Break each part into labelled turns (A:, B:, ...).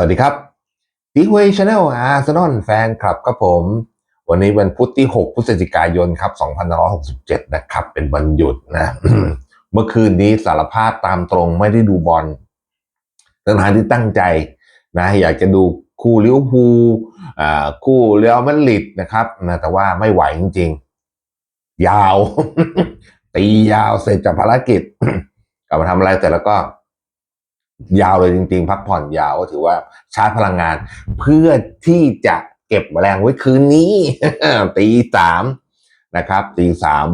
A: สวัสดีครับดีเวย์ชาแนลอาร์เซนอลแฟนคลับครับผม วันนี้วันพุธที่ 6 พฤศจิกายนครับ2567 นะครับ เป็นวันหยุดนะ เมื่อคืนนี้สารภาพตามตรงไม่ได้ดูบอลทั้งทางที่ตั้งใจนะ อยากจะดูคู่ลิเวอร์พูลอ่าคู่เรอัลมาดริดนะครับนะแต่ว่าไม่ไหวจริงๆ ยาว ตียาวเสร็จจากภารกิจ กลับมาทำอะไรแต่แล้วก็ ยาวเลยจริงๆ พักผ่อนยาวก็ถือว่าชาร์จพลังงาน เพื่อที่จะเก็บแรงไว้คืนนี้ตีสามนะครับตีสาม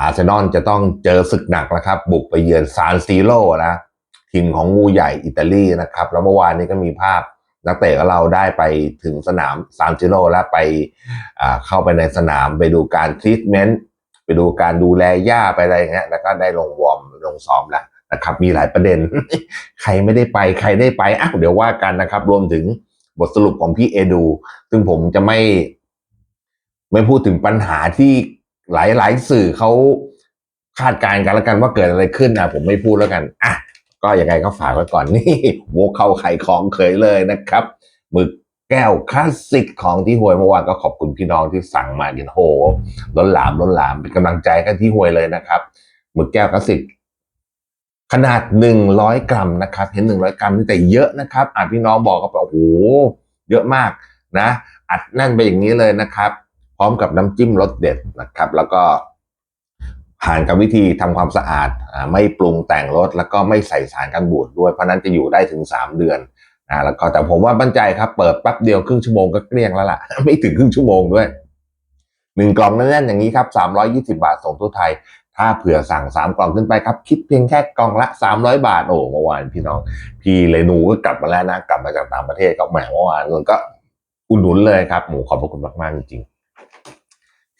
A: อาร์เซนอลจะต้องเจอศึกหนักนะครับ บุกไปเยือนซานซีโร่นะทีมของงูใหญ่อิตาลีนะครับ แล้วเมื่อวานนี้ก็มีภาพนักเตะของเราได้ไปถึงสนามซานซิโร่แล้วไปเข้าไปในสนามไปดูการทรีทเมนต์ไปดูการดูแลหญ้าไปอะไรอย่างเงี้ยแล้วก็ได้ลงวอร์มลงซ้อมแล้ว นะครับ มีหลายประเด็น ใครไม่ได้ไปใครได้ไปอ้าวเดี๋ยวว่ากันนะครับ รวมถึงบทสรุปของพี่เอดู ซึ่งผมจะไม่ ไม่พูดถึงปัญหาที่หลายหลายๆสื่อเขาคาดการณ์กันแล้วกันว่าเกิดอะไรขึ้นนะผมไม่พูดแล้วกันอะก็ยังไงก็ฝากไว้ก่อนนี่โวกเข้าไข่ของเคยเลยนะครับหมึกแก้วคลาสสิกของที่หวยเมื่อวานก็ขอบคุณพี่น้องที่สั่งมากินโหล้นหลามล้นหลามเป็นกำลังใจกันที่หวยเลยนะครับหมึกแก้วคลาสสิก ขนาด 100 กรัมนะครับ เห็น 100 กรัมนี่แต่เยอะนะครับอะพี่น้องบอกก็แบโอ้โหเยอะมากนะ อัดแน่นไปอย่างนี้เลยนะครับ พร้อมกับน้ำจิ้มรสเด็ดนะครับ แล้วก็ผ่านกับวิธีทำความสะอาดไม่ปรุงแต่งรสแล้วก็ไม่ใส่สารกันบูดด้วยเพราะฉะนั้นจะอยู่ได้ถึง 3 เดือนนะแล้วก็แต่ผมว่ามั่นใจครับ เปิดแป๊บเดียวครึ่งชั่วโมงก็เกลี้ยงแล้วล่ะ ไม่ถึงครึ่งชั่วโมงด้วยหนึ่งกล่องแน่นๆอย่างนี้ครับ320 บาทส่งทั่วไทย ถ้าเผื่อสั่งสามกล่องขึ้นไปครับ คิดเพียงแค่กล่องละ 300 บาทโอ้เมื่อวานพี่น้อง พี่เลนูก็กลับมาแล้วนะ กลับมาจากต่างประเทศก็แหมเมื่อวานเงินก็อุดหนุนเลยครับหมูขอบพระคุณมากๆจริง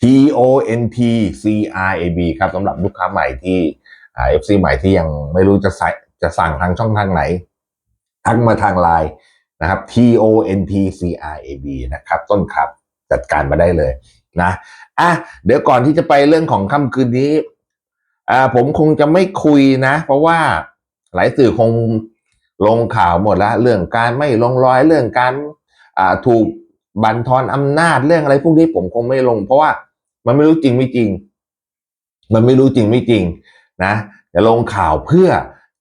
A: T O N T C R A B ครับสำหรับลูกค้าใหม่ที่เอ่า FC ใหม่ที่ยังไม่รู้จะใส่จะสั่งทางช่องทางไหน ทักมาทางไลน์นะครับ T O N T C R A B นะครับ ต้นครับจัดการมาได้เลยนะอะเดี๋ยวก่อนที่จะไปเรื่องของค่ำคืนนี้ อ่าผมคงจะไม่คุยนะ เพราะว่าหลายสื่อคงลงข่าวหมดแล้วเรื่องการไม่ลงรอยเรื่องการอ่าถูกบันทอนอำนาจเรื่องอะไรพวกนี้ผมคงไม่ลง เพราะว่ามันไม่รู้จริงไม่จริง มันไม่รู้จริงไม่จริงนะจะลงข่าวเพื่อ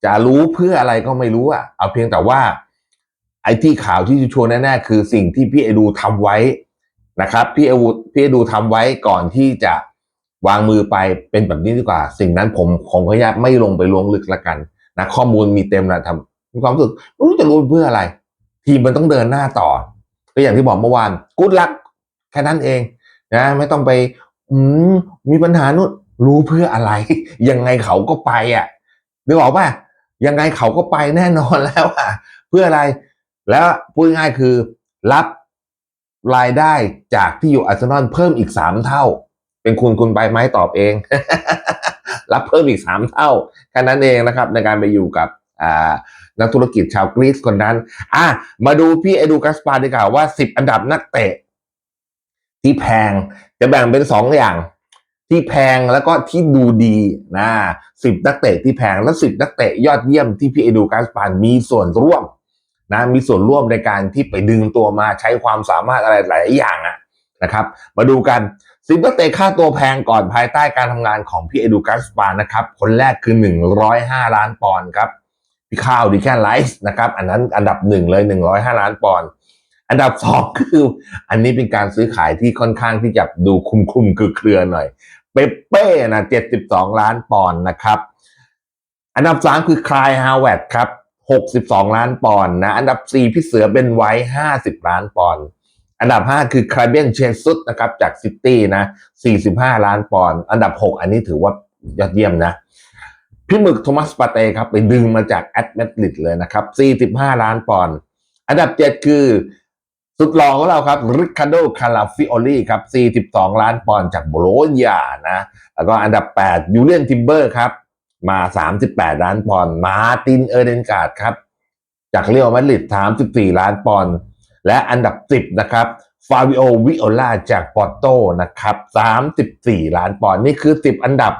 A: จะรู้เพื่ออะไรก็ไม่รู้อะเอาเพียงแต่ว่า ไอ้ที่ข่าวที่ชัวร์แน่ๆคือสิ่งที่พี่เอดูทำไว้นะครับ พี่เอวูพี่เอดูทำไว้ก่อนที่จะ วางมือไปเป็นแบบนี้ดีกว่า สิ่งนั้นผมคงพยายามไม่ลงไปล้วงลึกละกันนะข้อมูลมีเต็มนะทำมีความรู้สึกไม่รู้จะรู้เพื่ออะไร ทีมมันต้องเดินหน้าต่อ ก็อย่างที่บอกเมื่อวานกูดลักแค่นั้นเองนะไม่ต้องไปอืมมีปัญหานู่นรู้เพื่ออะไร ยังไงเขาก็ไปอะนึกออกป่ะยังไงเขาก็ไปแน่นอนแล้วอะเพื่ออะไร แล้วพูดง่ายคือรับรายได้จากที่อยู่อาร์เซนอลเพิ่มอีกสามเท่า เป็นคุณคุณไปไหมตอบเอง รับเพิ่มอีกสามเท่าแค่นั้นเองนะครับ ในการไปอยู่กับนักธุรกิจชาวกรีซคนนั้น อะมาดูพี่เอดูกัสปาดีกว่าว่าสิบอันดับนักเตะ ที่แพงจะแบ่งเป็นสองอย่าง ที่แพงแล้วก็ที่ดูดีนะสิบนักเตะที่แพงและสิบนักเตะยอดเยี่ยมที่พี่เอดูกัสปานมีส่วนร่วมนะมีส่วนร่วมในการที่ไปดึงตัวมาใช้ความสามารถอะไรหลายอย่างอะนะครับ มาดูกัน สิบนักเตะค่าตัวแพงก่อนภายใต้การทำงานของพี่เอดูกัสปานนะครับ คนแรกคือ 105 ล้านปอนด์ครับ พี่ข้าวดีแค่ไลฟ์นะครับ อันนั้นอันดับหนึ่งเลย 105 ล้านปอนด์อันดับสองคือ อันนี้เป็นการซื้อขายที่ค่อนข้างที่จะดูคุมคุมคือเครือหน่อย เปเป้นะ72 ล้านปอนด์นะครับ อันดับสามคือคลายฮาวเวดครับ 62 ล้านปอนด์นะ อันดับสี่พี่เสือเบนไว้ 50 ล้านปอนด์ อันดับห้าคือคลายเบนเชนซุดนะครับจากซิตี้นะ 45 ล้านปอนด์อันดับหกอันนี้ถือว่ายอดเยี่ยมนะพี่หมึกโทมัสปาเต้ครับไปดึงมาจากแอตเลติกเลยนะครับ 45 ล้านปอนด์อันดับเจ็ดคือสุดหล่อของเราครับริคาร์โดคาราฟิโอลีครับ 42 ล้านปอนด์จากโบโลญญานะ แล้วก็อันดับ 8 ยูเลียนทิมเบอร์ครับ มา 38 ล้านปอนด์มาตินเออร์เดนการ์ดครับ จากเรอัลมาดริด34 ล้านปอนด์ และอันดับ 10 นะครับฟาบิโอวิโอลาจากปอร์โตนะครับ34 ล้านปอนด์นี่คือ 10 อันดับ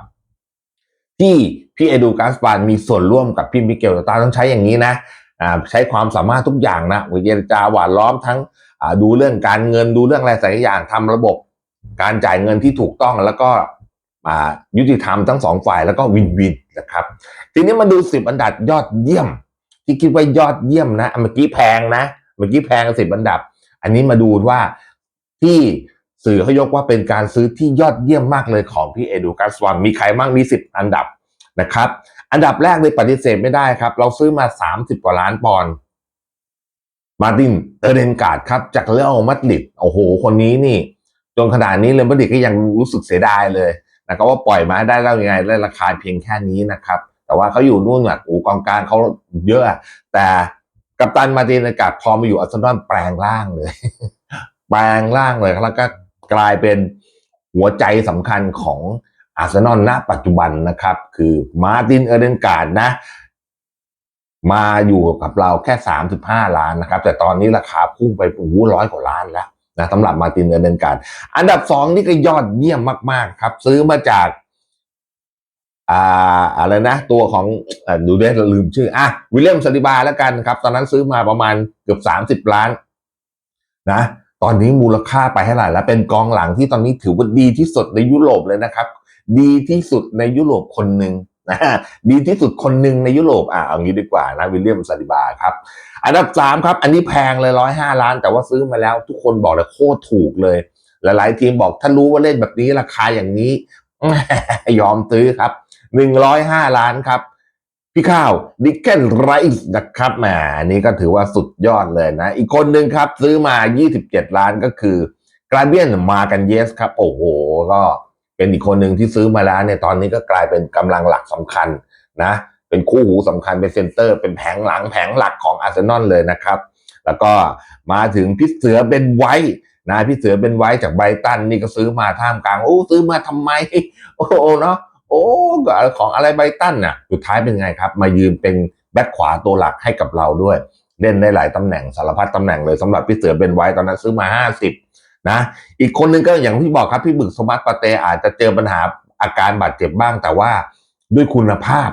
A: ที่พี่เอดูกาสปานมีส่วนร่วมกับพี่มิเกลตาต้องใช้อย่างนี้นะอ่าใช้ความสามารถทุกอย่างนะวิเจรจาหวานล้อมทั้งอ่าดูเรื่องการเงินดูเรื่องอะไรสักอย่างทำระบบ การจ่ายเงินที่ถูกต้องแล้วก็อ่ายุติธรรมทั้งสองฝ่ายแล้วก็วินวินนะครับ ทีนี้มาดูสิบอันดับยอดเยี่ยม ที่คิดว่ายอดเยี่ยมนะเมื่อกี้แพงนะ เมื่อกี้แพงสิบอันดับ อันนี้มาดูว่าที่สื่อเขายกว่าเป็นการซื้อที่ยอดเยี่ยมมากเลยของพี่เอดูกัสวันมีใครบ้างมีสิบอันดับนะครับ อันดับแรกเลยปฏิเสธไม่ได้ครับ เราซื้อมาสามสิบกว่าล้านปอนด์มาร์ตินเอเดนการ์ดครับ จากเรอัลมาดริดโอ้โห คนนี้นี่ จนขนาดนี้เรอัลมาดริดก็ยังรู้สึกเสียดายเลยนะครับว่าปล่อยมาได้แล้วยังไงได้ราคาเพียงแค่นี้นะครับ แต่ว่าเขาอยู่นู่นอะโอ้กองกลางเขาเยอะ แต่ กัปตันมาตินเอเดนการ์ดพอมาอยู่อาร์เซนอลแปลงร่างเลย แปลงร่างเลยแล้วก็กลายเป็นหัวใจสำคัญของอาร์เซนอลณปัจจุบันนะครับ คือมาตินเอเดนการ์ดนะ มาอยู่กับเราแค่ 35 ล้านนะครับ แต่ตอนนี้ราคาพุ่งไปโอ้โหร้อยกว่าล้านแล้วนะสำหรับมาตินเอเดนการ์ดอันดับสองนี่ก็ยอดเยี่ยมมาก ๆ ครับ ซื้อมาจาก อ่าอะไรนะ ตัวของอดูเดสลืมชื่ออะวิลเลียมซาดิบาแล้วกันครับ ตอนนั้นซื้อมาประมาณเกือบ30ล้าน นะ ตอนนี้มูลค่าไปเท่าไหร่แล้วเป็นกองหลังที่ตอนนี้ถือว่าดีที่สุดในยุโรปเลยนะครับ ดีที่สุดในยุโรปคนหนึ่งนะดีที่สุดคนหนึ่งในยุโรปอะเอางี้ดีกว่านะวิลเลียมซาดิบาครับ อันดับสามครับ อันนี้แพงเลยร้อยห้าล้าน แต่ว่าซื้อมาแล้ว ทุกคนบอกเลยโคตรถูกเลย หลายๆทีมบอกถ้ารู้ว่าเล่นแบบนี้ราคาอย่างนี้ยอมซื้อครับ หนึ่งร้อยห้าล้านครับพี่ข้าวดิกเกนไรส์นะครับแหมอันนี้ก็ถือว่าสุดยอดเลยนะ อีกคนหนึ่งครับ ซื้อมา 27 ล้านก็คือกราเบียนมากันเยสครับ โอ้โห ก็เป็นอีกคนหนึ่งที่ซื้อมาแล้วเนี่ยตอนนี้ก็กลายเป็นกำลังหลักสำคัญนะ เป็นคู่หูสำคัญเป็นเซนเตอร์ เป็นแผงหลังแผงหลักของอาร์เซนอลเลยนะครับ แล้วก็มาถึงพี่เสือเป็นไวนะพี่เสือเป็นไว้จากไบรตันนี่ก็ซื้อมาท่ามกลางโอ้ซื้อมาทำไม โอ้เนาะ โอ้ก็ของอะไรไบตันน่ะสุดท้ายเป็นไงครับ มายืนเป็นแบ็คขวาตัวหลักให้กับเราด้วย เล่นได้หลายตำแหน่งสารพัดตำแหน่งเลยสำหรับพี่เสือเป็นไว้ตอนนั้นซื้อมา 50 นะ อีกคนนึงก็อย่างที่บอกครับ พี่บึกสมัตปาเตอาจจะเจอปัญหาอาการบาดเจ็บบ้างแต่ว่าด้วยคุณภาพ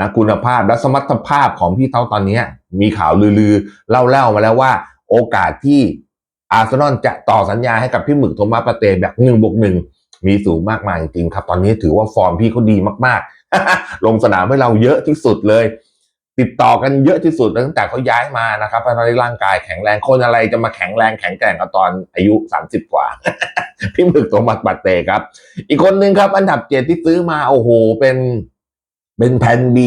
A: นะคุณภาพและสมรรถภาพของพี่เท่าตอนนี้มีข่าวลือๆเล่าๆมาแล้วว่า โอกาสที่อาร์เซนอลจะต่อสัญญาให้กับพี่หมึกโทมัสปาเตแบบหนึ่งบวกหนึ่ง มีสูงมากมายจริงครับ ตอนนี้ถือว่าฟอร์มพี่เขาดีมากๆ ลงสนามให้เราเยอะที่สุดเลย ติดต่อกันเยอะที่สุดตั้งแต่เขาย้ายมานะครับเพราะตอนนี้ร่างกายแข็งแรงคนอะไรจะมาแข็งแรงแข็งแกร่งกับตอนอายุ 30 กว่า พี่หมึกโทมัสปาเตครับ อีกคนหนึ่งครับ อันดับเจ็ดที่ซื้อมาโอ้โหเป็นเป็นแผ่น B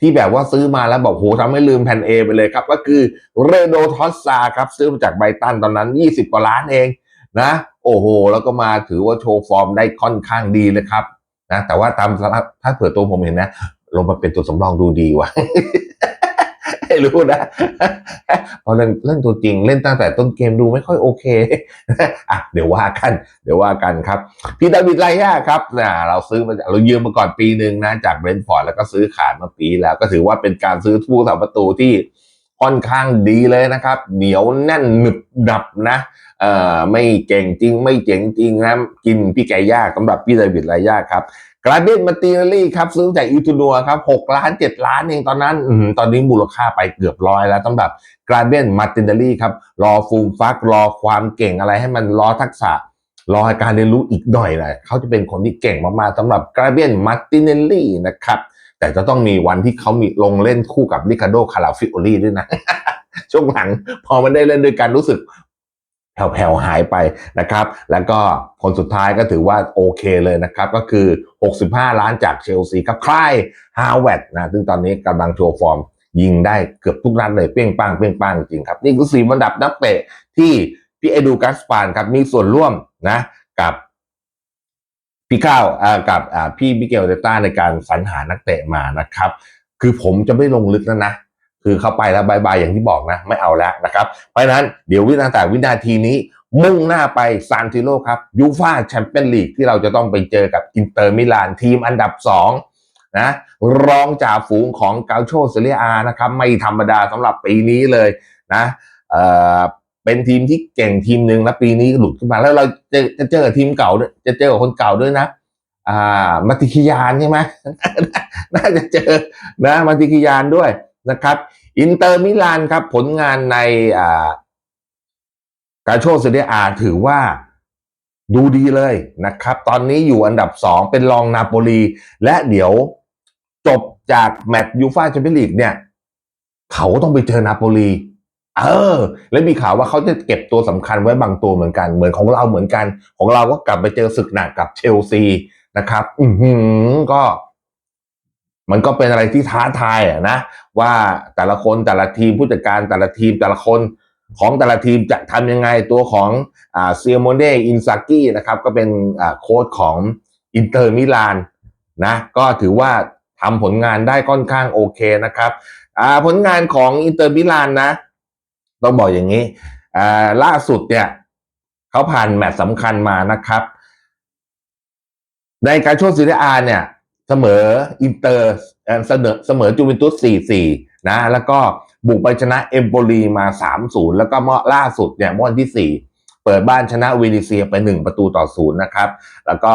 A: ที่แบบว่าซื้อมาแล้วบอกโหทำให้ลืมแผ่น A ไปเลยครับ ก็คือเรโดทอสซาครับ ซื้อมาจากไบตันตอนนั้น 20 กว่าล้านเอง นะ โอ้โห แล้วก็มาถือว่าโชว์ฟอร์มได้ค่อนข้างดีเลยครับนะแต่ว่าตามถ้าเผื่อตัวผมเห็นนะ ลงมาเป็นตัวสำรองดูดีว่ะให้รู้นะพอเล่นเล่นตัวจริงเล่นตั้งแต่ต้นเกมดูไม่ค่อยโอเคอะเดี๋ยวว่ากัน เดี๋ยวว่ากันครับ พี่ดาวิดไลย่าครับนะเราซื้อมาจากเรายืมมาก่อนปีหนึ่งนะ จากเบรนท์ฟอร์ดแล้วก็ซื้อขาดมาปีแล้วก็ถือว่าเป็นการซื้อผู้สาประตูที่ ค่อนข้างดีเลยนะครับ เหนียวแน่นหนึบดับนะเอ่อไม่เก่งจริง ไม่เจ๋งจริงนะกินพี่ไก่ย่าสำหรับพี่ดวิดไลย่าครับกราเดนมาตินลี่ครับซื้อจากอิตูนัวครับหกล้านเจ็ดล้านเองตอนนั้นอตอนนี้มูลค่าไปเกือบร้อยแล้วสำหรับกราเดนมาตินลี่ครับรอฟูมฟักรอความเก่งอะไรให้มันรอทักษะรอการเรียนรู้อีกหน่อยนะเขาจะเป็นคนที่เก่งมากๆสำหรับกราเบียนมาติเนลลี่นะครับ แต่จะต้องมีวันที่เขามีลงเล่นคู่กับริคาโดคาราฟิโอลี่ด้วยนะ ช่วงหลังพอมันได้เล่นด้วยกันรู้สึกแผ่วๆหายไปนะครับ แล้วก็คนสุดท้ายก็ถือว่าโอเคเลยนะครับ ก็คือ 65 ล้านจากเชลซีครับคลายฮาวเวดนะ ซึ่งตอนนี้กำลังโชว์ฟอร์ม ยิงได้เกือบทุกนัดเลยเปี้ยงปังเปี้ยงปังจริงครับ นี่คือสี่อันดับนักเตะที่พี่เอดูกัสปานครับมีส่วนร่วมนะกับ พี่ข้าวกับพี่มิเกลเดต้าในการสรรหานักเตะมานะครับ คือผมจะไม่ลงลึกแล้วนะ คือเข้าไปแล้วบายบายอย่างที่บอกนะ ไม่เอาแล้วนะครับ เพราะฉะนั้นเดี๋ยววินาทีวินาทีนี้ มุ่งหน้าไปซานติโลครับยูฟาแชมเปี้ยนลีกที่เราจะต้องไปเจอกับอินเตอร์มิลานทีมอันดับสองนะ รองจ่าฝูงของกาโชเซเรียอานะครับ ไม่ธรรมดาสำหรับปีนี้เลยนะ เป็นทีมที่เก่งทีมหนึ่งแล้วปีนี้หลุดขึ้นมาแล้วเราจะจะเจอกับทีมเก่าด้วยจะเจอกับคนเก่าด้วยนะ อ่ามาติคิยานใช่ไหมน่าจะเจอนะมาติคิยานด้วยนะครับ อินเตอร์มิลานครับ ผลงานในอ่ากาโชเซเรียอาถือว่าดูดีเลยนะครับ ตอนนี้อยู่อันดับ 2 เป็นรองนาโปลี และเดี๋ยวจบจากแมตช์ยูฟาแชมเปี้ยนลีกเนี่ย เขาต้องไปเจอนาโปลี เออ และมีข่าวว่าเขาจะเก็บตัวสำคัญไว้บางตัวเหมือนกัน เหมือนของเราเหมือนกัน ของเราก็กลับไปเจอศึกหนักกับเชลซีนะครับ อือหือก็ มันก็เป็นอะไรที่ท้าทายอะนะ ว่าแต่ละคนแต่ละทีมผู้จัดการแต่ละทีมแต่ละคนของแต่ละทีมจะทำยังไงตัวของอ่าเซียโมเน่อินซากินะครับ ก็เป็นอ่าโค้ชของอินเตอร์มิลานนะก็ถือว่าทำผลงานได้ค่อนข้างโอเคนะครับอ่าผลงานของอินเตอร์มิลานนะ ต้องบอกอย่างนี้ล่าสุดเนี่ยเขาผ่านแมตช์สำคัญมานะครับ ในการโชว์ซีเรียอาเนี่ยเสมออินเตอร์เสมอเสมอจูเวนตุส 4-4 นะ แล้วก็บุกไปชนะเอมโปลีมา 3-0 แล้วก็เมื่อล่าสุดเนี่ยเมื่อวันที่ 4 เปิดบ้านชนะเวนิเซียไป 1 ประตูต่อศูนย์นะครับ แล้วก็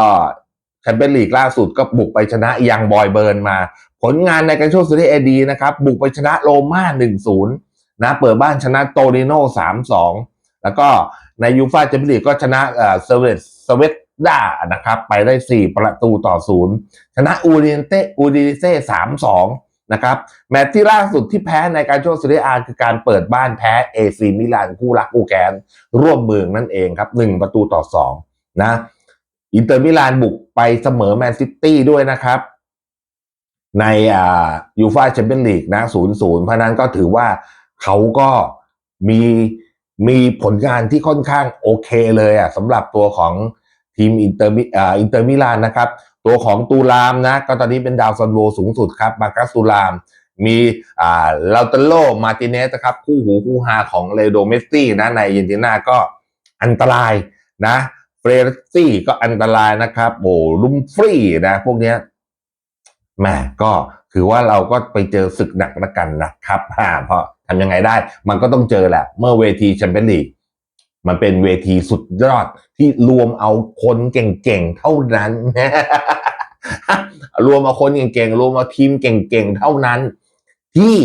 A: แชมเปี้ยนลีกล่าสุดก็บุกไปชนะยังบอยเบิร์นมา ผลงานในการโชว์ซีเรียเอดีนะครับ บุกไปชนะโรม่า1-0 นะเปิดบ้านชนะโตริโน่3-2แล้วก็ในยูฟ่าแชมเปี้ยนลีกก็ชนะเอ่อเซเวตเซเวตด้านะครับไปได้ 4 ประตูต่อศูนย์ชนะอูดิเนเตอูดิเซ่สามสองนะครับแมตช์ที่ล่าสุดที่แพ้ในการโชว์ซีเรียอาคือการเปิดบ้านแพ้เอซีมิลานคู่รักคู่แค้นร่วมเมืองนั่นเองครับ 1 ประตูต่อ2นะอินเตอร์มิลานบุกไปเสมอแมนซิตี้ด้วยนะครับ ในอ่ายูฟาแชมเปี้ยนลีกนะ0ูนย์เพราะนั้นก็ถือว่า เขาก็มีมีผลงานที่ค่อนข้างโอเคเลยอะสำหรับตัวของทีมอินเตอร์มิอ่าอินเตอร์มิลานนะครับ ตัวของตูรามนะ ก็ตอนนี้เป็นดาวซันโวสูงสุดครับมากัสตูราม มีอ่าลาเตโลมาติเนสนะครับ คู่หูคู่ฮาของเลโดเมสซี่นะในอาร์เจนตินาก็อันตรายนะเฟรซี่ก็อันตรายนะครับโอ้ลุมฟรีนะ พวกเนี้ยแหม่ก็ถือว่าเราก็ไปเจอศึกหนักละกันนะครับเพราะ ทำยังไงได้ มันก็ต้องเจอแหละ เมื่อเวทีแชมเปี้ยนลีกมันเป็นเวทีสุดยอดที่รวมเอาคนเก่งๆเท่านั้น รวมเอาคนเก่งๆรวมเอาทีมเก่งๆเท่านั้น ที่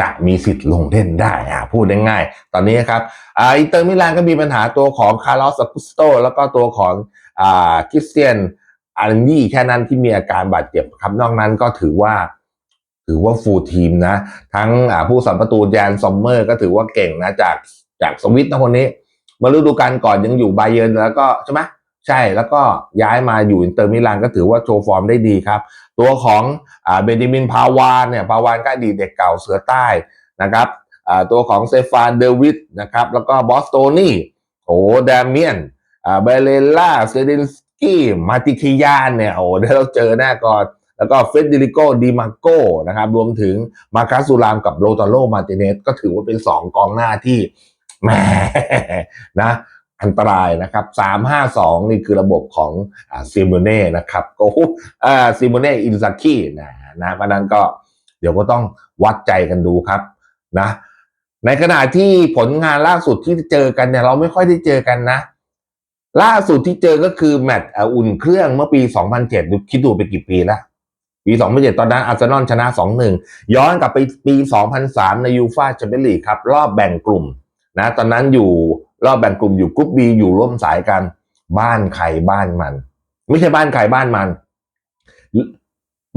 A: จะมีสิทธิ์ลงเล่นได้อะพูดง่ายๆ ตอนนี้ครับอินเตอร์มิลานก็มีปัญหาตัวของคาร์ลอสกุสโตแล้วก็ตัวของคริสเตียนอาร์นี่แค่นั้นที่มีอาการบาดเจ็บครับนอกนั้นก็ถือว่า ถือว่าฟูลทีมนะ ทั้งผู้สัมประตูแจนซอมเมอร์ก็ถือว่าเก่งนะจากจากสวิตนะคนนี้มื่อฤดูกาลก่อนยังอยู่ไบเยนแล้วก็ใช่ไหมใช่แล้วก็ย้ายมาอยู่อินเตอร์มิลานก็ถือว่าโชว์ฟอร์มได้ดีครับ ตัวของเบนจามินพาวานเนี่ยพาวานก็ดีเด็กเก่าเสือใต้นะครับตัวของเซฟานเดวิดนะครับแล้วก็บอสโตนี่โอ้ดามิเอนเบเลล่าเซดินสกี้มาติคิยานเนี่ยโอ้เดี๋ยวเราเจอแน่ก่อน แล้วก็เฟเดริโกดีมาโกนะครับรวมถึงมาคัสซูรามกับโรตาโลมาติเนสก็ถือว่าเป็นสองกองหน้าที่แหมนะอันตรายนะครับสามห้าสองนี่คือระบบของซิโมเน่นะครับก็อ่าซิโมเน่อินซากินะนะเพราะนั้นก็เดี๋ยวก็ต้องวัดใจกันดูครับนะในขณะที่ผลงานล่าสุดที่เจอกันเนี่ยเราไม่ค่อยได้เจอกันนะ ล่าสุดที่เจอก็คือแมตช์อุ่นเครื่องเมื่อปี 2007ดูคิดดูไปกี่ปีแล้ว ปี 2007 ตอนนั้นอาร์เซนอลชนะ 2-1 ย้อนกลับไปปี 2003 ในยูฟาแชมเปี้ยนลีกครับ รอบแบ่งกลุ่มนะตอนนั้นอยู่รอบแบ่งกลุ่มอยู่กรุ๊ปบีอยู่ร่วมสายกัน บ้านใครบ้านมัน ไม่ใช่บ้านใครบ้านมัน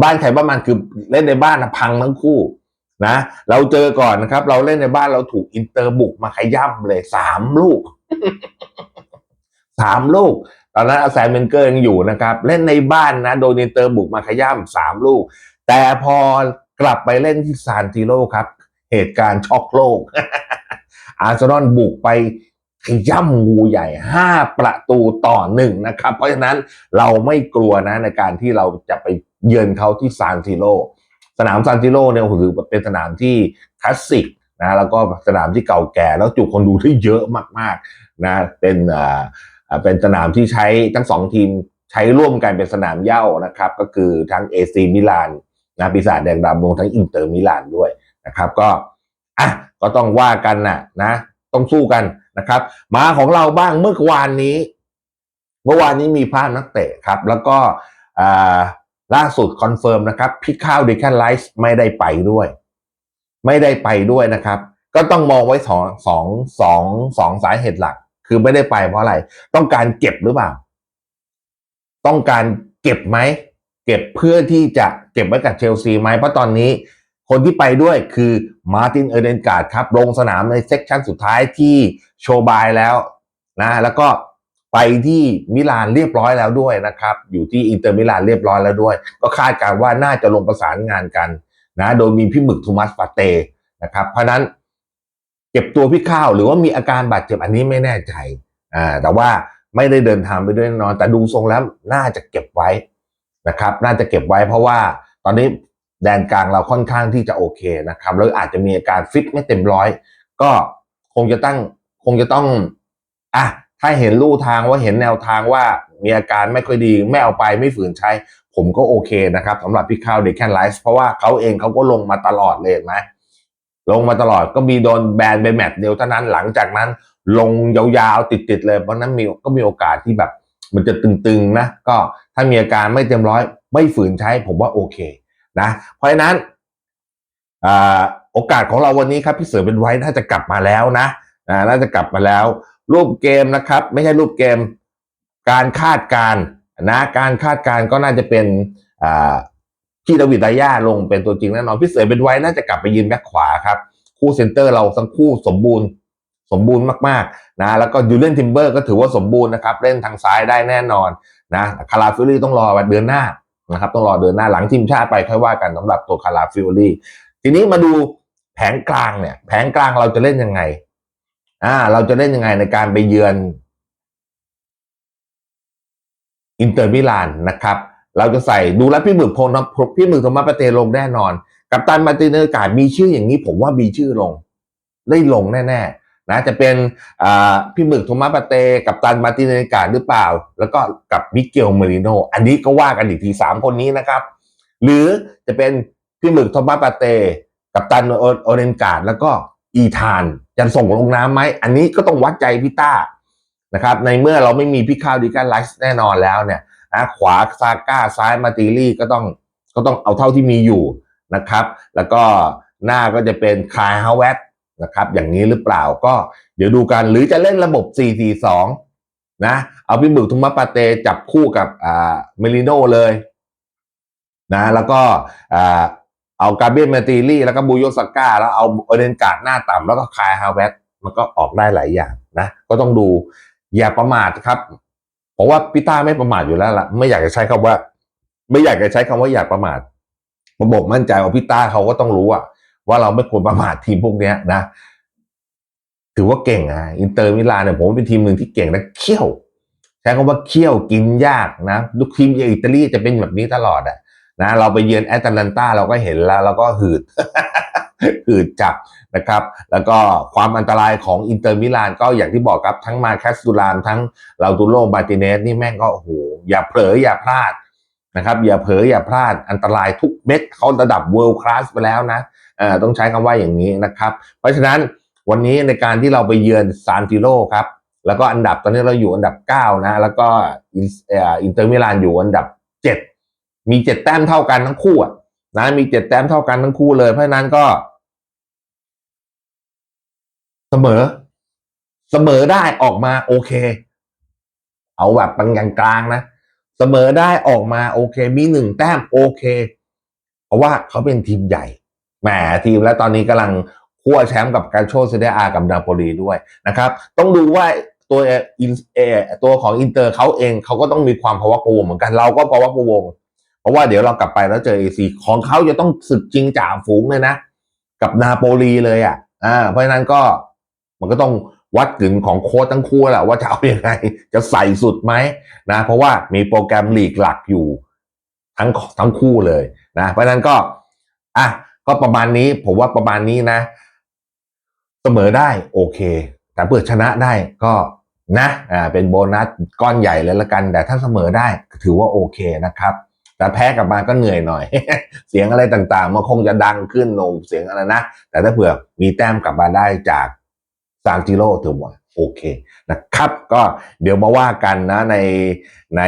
A: บ้านใครบ้านมันคือเล่นในบ้านนะพังทั้งคู่นะ เราเจอก่อนนะครับ เราเล่นในบ้านเราถูกอินเตอร์บุกมาขย่ำเลยสามลูกสามลูก ตอนนั้นอาแซมเบนเกอร์ยังอยู่นะครับ เล่นในบ้านนะ โดนินเตอร์บุกมาขย่ำสามลูก แต่พอกลับไปเล่นที่ซานติโร่ครับ เหตุการณ์ช็อกโลก อาร์เซนอลบุกไปขย่ำงูใหญ่ 5 ประตูต่อหนึ่งนะครับ เพราะฉะนั้นเราไม่กลัวนะในการที่เราจะไปเยือนเขาที่ซานติโร่สนามซานติโร่เนี่ยถือเป็นสนามที่คลาสสิกนะแล้วก็สนามที่เก่าแก่แล้วจุคนดูที่เยอะมากๆนะเป็นอ่า เป็นสนามที่ใช้ทั้งสองทีมใช้ร่วมกันเป็นสนามเย้านะครับ ก็คือทั้งเอซีมิลานนะปีศาจแดงดำรวมทั้งอินเตอร์มิลานด้วยนะครับก็อะก็ต้องว่ากันนะนะ ต้องสู้กันนะครับ มาของเราบ้างเมื่อวานนี้ เมื่อวานนี้มีภาพนักเตะครับ แล้วก็อ่าล่าสุดคอนเฟิร์มนะครับ พี่ข้าวดิแคนไลฟ์ไม่ได้ไปด้วย ไม่ได้ไปด้วยนะครับ ก็ต้องมองไว้สองสองสองสองสาเหตุหลัก คือไม่ได้ไปเพราะอะไร ต้องการเก็บหรือเปล่า ต้องการเก็บไหม เก็บเพื่อที่จะเก็บไว้กับเชลซีไหมเพราะตอนนี้คนที่ไปด้วยคือมาร์ตินเอเดนการ์ดครับ ลงสนามในเซกชันสุดท้ายที่โชว์บายแล้วนะแล้วก็ไปที่มิลานเรียบร้อยแล้วด้วยนะครับ อยู่ที่อินเตอร์มิลานเรียบร้อยแล้วด้วย ก็คาดการณ์ว่าน่าจะลงประสานงานกันนะโดยมีพี่หมึกทูมัสปาเตนะครับเพราะนั้น เก็บตัวพี่ข้าวหรือว่ามีอาการบาดเจ็บอันนี้ไม่แน่ใจอ่าแต่ว่าไม่ได้เดินทางไปด้วยแน่นอน แต่ดูทรงแล้วน่าจะเก็บไว้นะครับ น่าจะเก็บไว้เพราะว่าตอนนี้แดนกลางเราค่อนข้างที่จะโอเคนะครับแล้วอาจจะมีอาการฟิตไม่เต็มร้อย ก็คงจะตั้งคงจะต้องอะถ้าเห็นลู่ทางว่าเห็นแนวทางว่ามีอาการไม่ค่อยดีไม่เอาไปไม่ฝืนใช้ ผมก็โอเคนะครับสำหรับพี่ข้าวเด็กแคนไลฟ์เพราะว่าเขาเองเขาก็ลงมาตลอดเลยเห็นไหม ลงมาตลอดก็มีโดนแบนไปแมตช์เดียวเท่านั้นหลังจากนั้น ลงยาวๆติดๆเลย เพราะนั้นมีก็มีโอกาสที่แบบ มันจะตึงๆนะก็ถ้ามีอาการไม่เต็มร้อย ไม่ฝืนใช้ผมว่าโอเคนะเพราะฉะนั้นอโอกาสของเราวันนี้ครับพี่เสือเป็นไว้น่าจะกลับมาแล้วนะน่าจะกลับมาแล้ว รูปเกมนะครับ ไม่ใช่รูปเกม การคาดการณ์นะการคาดการณ์ก็น่าจะเป็นอ่า ที่ดาวิดดายาลงเป็นตัวจริงแน่นอนพี่เสือเป็นไว้น่าจะกลับไปยืนแบ็คขวาครับคู่เซนเตอร์เราทั้งคู่สมบูรณ์สมบูรณ์มากๆนะแล้วก็ยูเลนทิมเบอร์ก็ถือว่าสมบูรณ์นะครับเล่นทางซ้ายได้แน่นอนนะคาราฟิลลี่ต้องรอเดือนหน้านะครับต้องรอเดือนหน้าหลังทีมชาติไปค่อยว่ากันสำหรับตัวคาราฟิลลี่ทีนี้มาดูแผงกลางเนี่ย แผงกลางเราจะเล่นยังไงอ่าเราจะเล่นยังไงในการไปเยือนอินเตอร์มิลานนะครับ เราจะใส่ดูแลพี่หมึกพงศ์พี่หมึกโทมัสปาเตลงแน่นอน กับตันมาตินเนอร์กาดมีชื่ออย่างนี้ผมว่ามีชื่อลง ได้ลงแน่ๆนะจะเป็นพี่หมึกโทมัสปาเต กับตันมาตินเนอร์กาดหรือเปล่า แล้วก็กับมิเกลเมริโนอันนี้ก็ว่ากันอีกทีสามคนนี้นะครับ หรือจะเป็นพี่หมึกโทมัสปาเต กับตันโออเรนกาดแล้วก็อีธานจะส่งลงน้ำไหมอันนี้ก็ต้องวัดใจพี่ต้านะครับในเมื่อเราไม่มีพี่ข้าวดีกันไลฟ์แน่นอนแล้วเนี่ย นะขวาซาก้าซ้ายมาติลี่ก็ต้องก็ต้องเอาเท่าที่มีอยู่นะครับ แล้วก็หน้าก็จะเป็นคายฮาวเวตนะครับอย่างนี้หรือเปล่าก็เดี๋ยวดูกันหรือจะเล่นระบบ 4-4-2 นะ เอาพี่หมึกทุมะปาเตจับคู่กับอ่าเมลิโนเลยนะแล้วก็อ่าเอากาเบรียลมาติลี่แล้วก็บูโยสก้า แล้วเอาโอเดนการ์ดหน้าต่ำแล้วก็คายฮาวเวตมันก็ออกได้หลายอย่างนะ ก็ต้องดูอย่าประมาทครับ เพราะว่าพี่ต้าไม่ประมาทอยู่แล้วล่ะ ไม่อยากจะใช้คำว่า ไม่อยากจะใช้คำว่าอยากประมาทผมบอกมั่นใจว่าพี่ต้าเขาก็ต้องรู้อะว่าเราไม่ควรประมาททีมพวกเนี้ยนะ ถือว่าเก่งอะอินเตอร์มิลานเนี่ยผมว่าเป็นทีมหนึ่งที่เก่งและเขี้ยวใช้คำว่าเขี้ยวกินยากนะทุกทีมอย่างอิตาลีจะเป็นแบบนี้ตลอดอะนะเราไปเยือนแอตแลนตาเราก็เห็นแล้วเราก็หืด หืดจับนะครับ แล้วก็ความอันตรายของอินเตอร์มิลานก็อย่างที่บอกครับทั้งมาแคสตูรามทั้งลาตูโรบาติเนสนี่แม่งก็โอ้โหอย่าเผลออย่าพลาดนะครับอย่าเผลออย่าพลาดอันตรายทุกเม็ดเขาระดับเวิลด์คลาสไปแล้วนะเออต้องใช้คำว่าอย่างนี้นะครับ เพราะฉะนั้นวันนี้ในการที่เราไปเยือนซานติโรครับแล้วก็อันดับตอนนี้เราอยู่อันดับ 9 นะ แล้วก็อินเตอร์มิลานอยู่อันดับ 7 มี 7 แต้มเท่ากันทั้งคู่อะ นะมี7แต้มเท่ากันทั้งคู่เลย เพราะนั้นก็ เสมอ เสมอได้ออกมาโอเค เอาแบบปังกลางๆนะเสมอได้ออกมาโอเค มีหนึ่งแต้มโอเค เพราะว่าเขาเป็นทีมใหญ่แหมทีมแล้วตอนนี้กำลังคั่วแชมป์กับการโชเซเดอากับนาโปลีด้วยนะครับ ต้องดูว่าตัวอินเอตัวของอินเตอร์เขาเองเขาก็ต้องมีความภาวะพะวงเหมือนกันเราก็ภาวะพะวง ราะว่าเดี๋ยวเรากลับไปแล้วเจอเอซีของเขาจะต้องศึกจริงจ่าฝูงเลยนะ กับนาโปลีเลยอะอ่าเพราะฉะนั้นก็มันก็ต้องวัดถึงของโค้ชทั้งคู่แหละว่าจะเอาอยัางไง จะใส่สุดไหมนะ เพราะว่ามีโปรแกรมลีกหลักอยู่ทั้งทั้งคู่เลยนะเพราะฉะนั้นก็อะก็ประมาณนี้ผมว่าประมาณนี้นะ เสมอได้โอเค แต่เปิดชนะได้ก็นะอ่าเป็นโบนัสก้อนใหญ่เลยละกัน แต่ถ้าเสมอได้ถือว่าโอเคนะครับ แต่แพ้กลับมาก็เหนื่อยหน่อย เสียงอะไรต่างๆ มันคงจะดังขึ้นโนเสียงอะไรนะ แต่ถ้าเผื่อมีแต้มกลับมาได้จากซานติโร่ถือว่าโอเคนะครับ ก็เดี๋ยวมาว่ากันนะในใน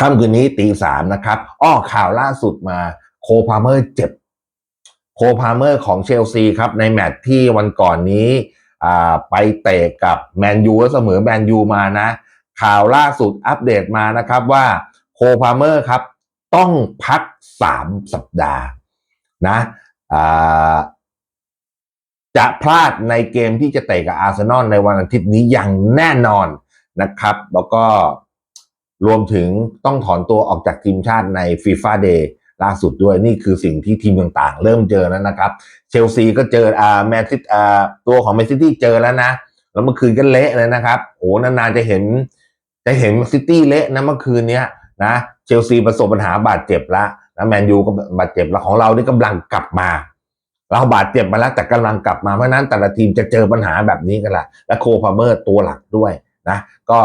A: ค่ำคืนนี้ตีสามนะครับอ้อข่าวล่าสุดมาโคพาเมอร์เจ็บ โคพาเมอร์ของเชลซีครับ ในแมตช์ที่วันก่อนนี้ไปเตะกับแมนยูแล้วเสมอแมนยูมานะ ข่าวล่าสุดอัปเดตมานะครับว่า โคพาเมอร์ครับ ต้องพักสามสัปดาห์นะจะพลาดในเกมที่จะเตะกับอาร์เซนอลในวันอาทิตย์นี้อย่างแน่นอนนะครับ แล้วก็รวมถึงต้องถอนตัวออกจากทีมชาติในฟีฟ่าเดย์ล่าสุดด้วยนี่คือสิ่งที่ทีมต่างๆ เริ่มเจอแล้วนะครับ เชลซีก็เจออ่าแมนซิตอ่าตัวของแมนซิตี้เจอแล้วนะ แล้วเมื่อคืนก็เละเลยนะครับโอ้นานๆจะเห็นจะเห็นซิตี้เละนะเมื่อคืนเนี้ย นะเชลซีประสบปัญหาบาดเจ็บแล้วนะแมนยูก็บาดเจ็บแล้วของเรานี่กำลังกลับมา เราบาดเจ็บมาแล้วแต่กำลังกลับมาเพราะนั้นแต่ละทีมจะเจอปัญหาแบบนี้กันละและโคพาเมอร์ตัวหลักด้วยนะก็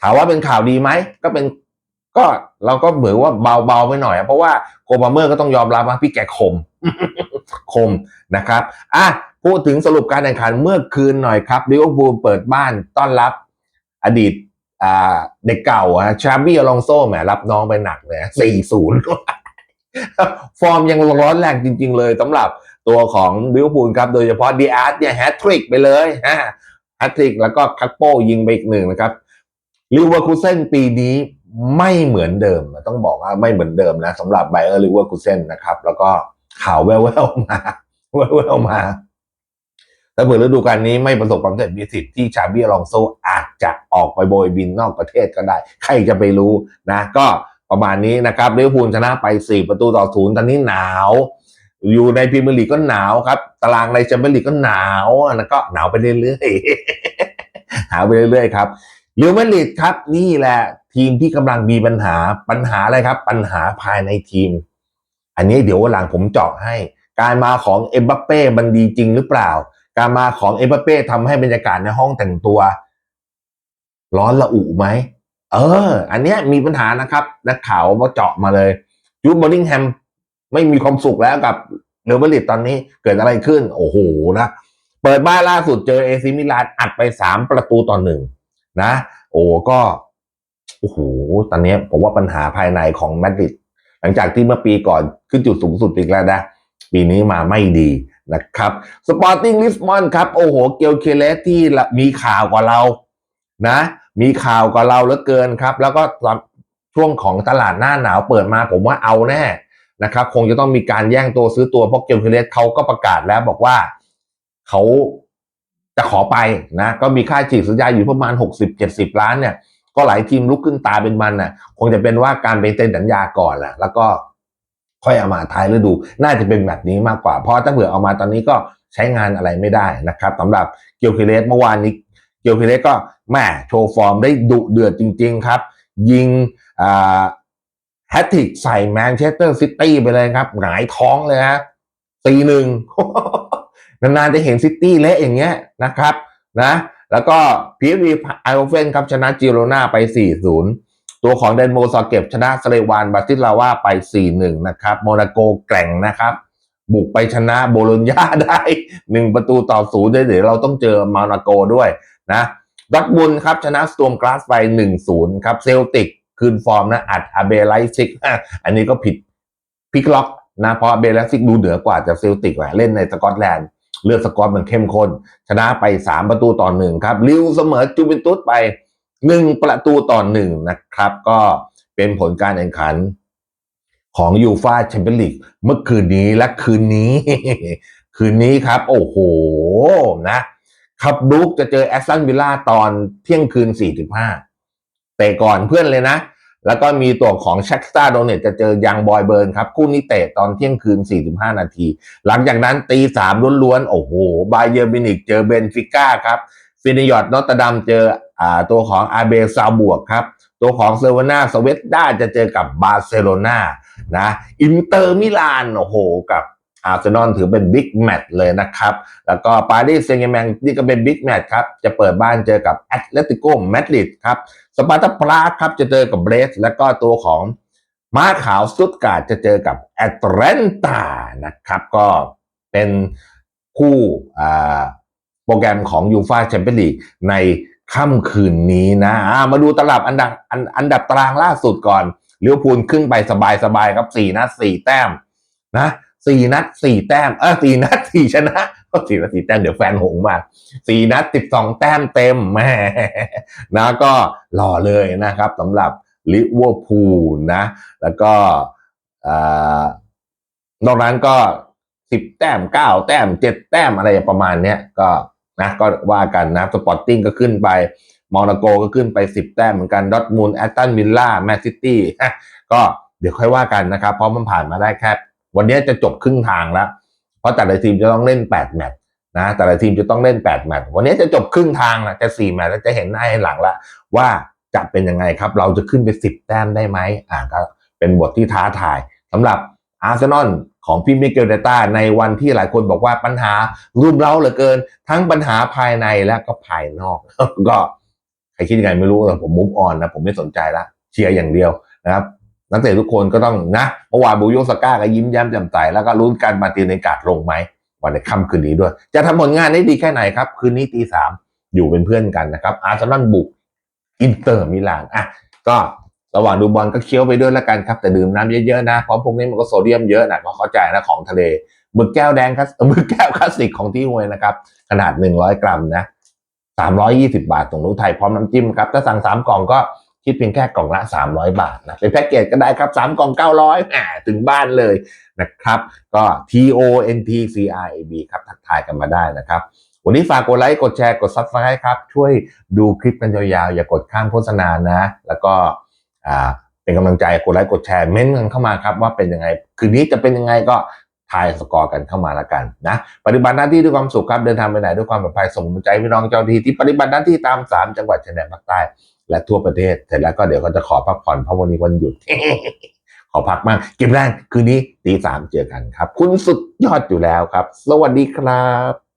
A: ถามว่าเป็นข่าวดีไหมก็เป็นก็เราก็เหมือนว่าเบาๆไปหน่อย เพราะว่าโคพาเมอร์ก็ต้องยอมรับว่าพี่แกคมคมนะครับอะพูดถึงสรุปการแข่งขันเมื่อคืนหน่อยครับลิเวอร์พูลเปิดบ้านต้อนรับอดีต เด็กเก่าอะชาบี้อลองโซ่แหมรับน้องไปหนักเลยสี่ศูนย์ฟอร์มยังร้อนแรงจริง ๆ เลยสำหรับตัวของลิเวอร์พูลครับ โดยเฉพาะดีอาร์ตเนี่ยแฮตทริกไปเลยฮะแฮตทริกแล้วก็คัปโป้ยิงไปอีกหนึ่งนะครับลิเวอร์คูเซนปีนี้ไม่เหมือนเดิม ต้องบอกว่าไม่เหมือนเดิมนะสำหรับไบเออร์ลิเวอร์คูเซนนะครับ แล้วก็ข่าวแว่วๆมาแว่วๆมา ถ้าเผื่อฤดูกาลนี้ไม่ประสบความสำเร็จมีสิทธิ์ที่ชาบี้อลองโซอาจจะออกไปโบยบินนอกประเทศก็ได้ ใครจะไปรู้นะ ก็ประมาณนี้นะครับลิเวอร์พูลชนะไป 4 ประตูต่อศูนย์ตอนนี้หนาว อยู่ในพรีเมียร์ลีกก็หนาวครับ ตารางในแชมเปี้ยนลีกก็หนาวแล้วก็หนาวไปเรื่อยๆหนาวไปเรื่อยๆครับเรอัลมาดริดครับนี่แหละทีมที่กำลังมีปัญหาปัญหาอะไรครับ ปัญหาภายในทีม อันนี้เดี๋ยววันหลังผมเจาะให้ การมาของเอ็มบัปเป้มันดีจริงหรือเปล่า การมาของเอ็มบัปเป้ทำให้บรรยากาศในห้องแต่งตัว ร้อนระอุไหม เออ อันเนี้ยมีปัญหานะครับ นักข่าวมาเจาะมาเลยจูบอร์ดิงแฮมไม่มีความสุขแล้วกับเรอัลมาดริดตอนนี้เกิดอะไรขึ้น โอ้โหนะ เปิดบ้านล่าสุดเจอเอซิมิลานอัดไปสามประตูต่อหนึ่งนะ โอ้ก็โอ้โหตอนนี้ผมว่าปัญหาภายในของมาดริดหลังจากที่เมื่อปีก่อนขึ้นจุดสูงสุดอีกแล้วนะ ปีนี้มาไม่ดี นะครับสปอร์ติ้งลิสบอนครับ โอ้โห เกียวเคเลสที่มีข่าวกว่าเรานะ มีข่าวกว่าเราเหลือเกินครับ แล้วก็ช่วงของตลาดหน้าหนาวเปิดมาผมว่าเอาแน่นะครับ คงจะต้องมีการแย่งตัวซื้อตัวเพราะเกียวเคเลสเขาก็ประกาศแล้วบอกว่าเขาจะขอไปนะ ก็มีค่าฉีกสัญญาอยู่ประมาณ 60-70 ล้านเนี่ย ก็หลายทีมลุกขึ้นตาเป็นมันน่ะ คงจะเป็นว่าการไปเซ็นสัญญาก่อนแหละแล้วก็ ค่อยเอามาท้ายฤดู น่าจะเป็นแบบนี้มากกว่า เพราะถ้าเผื่อเอามาตอนนี้ก็ใช้งานอะไรไม่ได้นะครับสำหรับเกียวคิเลสเมื่อวานนี้เกียวคิเลสก็แหม่โชว์ฟอร์มได้ดุเดือดจริง ๆ ครับ ยิงแฮตติกใส่แมนเชสเตอร์ซิตี้ไปเลยครับ หงายท้องเลยฮะสี่หนึ่งนานๆจะเห็นซิตี้เละอย่างเงี้ยนะครับนะแล้วก็พีเอวีไอโอเฟนครับชนะจิโรนาไป 4-0 ตัวของเดนโมซาเก็บชนะสเลวานบาติลาว่าไป 4-1 นะครับ โมนาโกแกร่งนะครับ บุกไปชนะโบโลญญาได้ 1 ประตูต่อศูนย์เดี๋ยวเราต้องเจอโมนาโกด้วยนะดักบุลครับ ชนะสต o มกลาสไป 1-0 ครับ เซลติกคืนฟอร์มนะ อัดอาเบไลซิก อันนี้ก็ผิดพิกล็อกนะเพราะอาเบลซิกดูเหนือกว่าจากเซลติกแหละเล่นในสกอตแลนด์เลือดสกอตมันเข้มข้นชนะไป 3 ประตูต่อหนึ่งครับลิวเสมอจูเวนตุสไป 1ประตูต่อหนึ่งนะครับ ก็เป็นผลการแข่งขันของยูฟาแชมเปี้ยนลีกเมื่อคืนนี้และคืนนี้ คืนนี้ครับ โอ้โหนะคับบรูกจะเจอแอสตันวิลล่าตอนเที่ยงคืน 45 เตะก่อนเพื่อนเลยนะ แล้วก็มีตัวของแช็กสตาโดเนตจะเจอยังบอยเบิร์นครับ คู่นี้เตะตอนเที่ยงคืน 45 นาที หลังจากนั้นตีสามล้วนๆ โอ้โห บาเยอร์มินิกเจอเบนฟิก้าครับฟินิยอร์ดนอตดัมเจอ ตัวของอาเบซาบวกครับ ตัวของเซเวนาสเวตด้าจะเจอกับบาร์เซโลนานะอินเตอร์มิลานโอ้โหกับอาร์เซนอลถือเป็นบิ๊กแมตช์เลยนะครับ แล้วก็ปารีสเซงต์แมงนี่ก็เป็นบิ๊กแมตช์ครับ จะเปิดบ้านเจอกับแอตเลติโกมาดริดครับ สปาร์ตาพลาครับจะเจอกับเบรส แล้วก็ตัวของม้าขาวสตุตการ์ดจะเจอกับแอตแลนตานะครับ ก็เป็นคู่อ่าโปรแกรมของยูฟาแชมเปี้ยนลีกใน ค่ำคืนนี้นะมาดูตลับอันดับอันอันดับตารางล่าสุดก่อนลิเวพูลขึ้นไปสบายๆครับสี่นัดสี่แต้มนะสี่นัดสี่แต้มเออสี่นัดสี่ชนะก็สี่นัดสี่แต้มเดี๋ยวแฟนหงมาสี่นัดสิบสองแต้มเต็มแม่นะก็หล่อเลยนะครับสำหรับลิเวอร์พูลนะ แล้วก็อ่านอกนั้นก็สิบแต้มเก้าแต้มเจ็ดแต้มอะไรประมาณเนี้ยก็ นะก็ว่ากันนะสปอร์ติ้งก็ขึ้นไปมอนาโกก็ขึ้นไปสิบแต้มเหมือนกันดอทมูลแอตตันวิลล่าแมนซิตี้ก็เดี๋ยวค่อยว่ากันนะครับ เพราะมันผ่านมาได้แค่ วันนี้จะจบครึ่งทางแล้ว เพราะแต่ละทีมจะต้องเล่นแปดแมตช์นะแต่ละทีมจะต้องเล่นแปดแมตช์วันนี้จะจบครึ่งทางแล้วจะสี่แมตช์แล้วจะเห็นหน้าเห็นหลังแล้วว่าจะเป็นยังไงครับ เราจะขึ้นไปสิบแต้มได้ไหมอ่าก็เป็นบทที่ท้าทายสำหรับอาร์เซนอล ของพี่มิเกลเดต้าในวันที่หลายคนบอกว่าปัญหารุมเร้าเหลือเกิน ทั้งปัญหาภายในและก็ภายนอก ก็ใครคิดยังไงไม่รู้แต่ผมมุฟออนนะผมไม่สนใจละเชียร์อย่างเดียวนะครับนักเตะทุกคนก็ต้องนะเมื่อวานบูโยสก้าก็ยิ้มย้มแจ่มใสแล้วก็ลุ้นการมาตีในกาดลงไหมวันในค่ำคืนนี้ด้วย จะทำผลงานได้ดีแค่ไหนครับ คืนนี้ตีสามอยู่เป็นเพื่อนกันนะครับ อาร์เซนอลบุกอินเตอร์มิลานอะก็ ระหว่างดูบอลก็เคี้ยวไปด้วยล้วกันครับ แต่ดื่มน้ำเยอะๆนะเพราะพวกนี้มันก็โซเดียมเยอะนะก็เข้าใจนะของทะเลหมึกแก้วแดงครับหมึกแก้วคลาสสิกของที่ห้วยนะครับ ขนาด 100 กรัมนะ320 บาทตรงนู้นไทยพร้อมน้ำจิ้มครับ ถ้าสั่ง 3 กล่องก็คิดเพียงแค่กล่องละ 300 บาทนะเป็นแพ็กเกจก็ได้ครับ 3 กล่อง 900แหมถึงบ้านเลยนะครับ ก็ T O N T C R A B ครับ ทักทายกันมาได้นะครับ วันนี้ฝากกดไลค์ กดแชร์ กด Subscribe ครับ ช่วยดูคลิปกันยาวๆ อย่ากดข้ามโฆษณานะ แล้วก็ อ่าเป็นกำลังใจกดไลค์กดแชร์เม้นต์กันเข้ามาครับว่าเป็นยังไง คืนนี้จะเป็นยังไงก็ทายสกอร์กันเข้ามาละกันนะปฏิบัติหน้าที่ด้วยความสุขครับเดินทางไปไหนด้วยความปลอดภัยส่งกำลังใจพี่น้องเจ้าที่ที่ปฏิบัติหน้าที่ตามสามจังหวัดชายแดนภาคใต้ และทั่วประเทศเสร็จแล้วก็เดี๋ยวก็จะขอพักผ่อนเพราะวันนี้วันหยุด ขอพักมากเกมแรกคืนนี้ตีสามเจอกันครับ คุณสุดยอดอยู่แล้วครับ สวัสดีครับ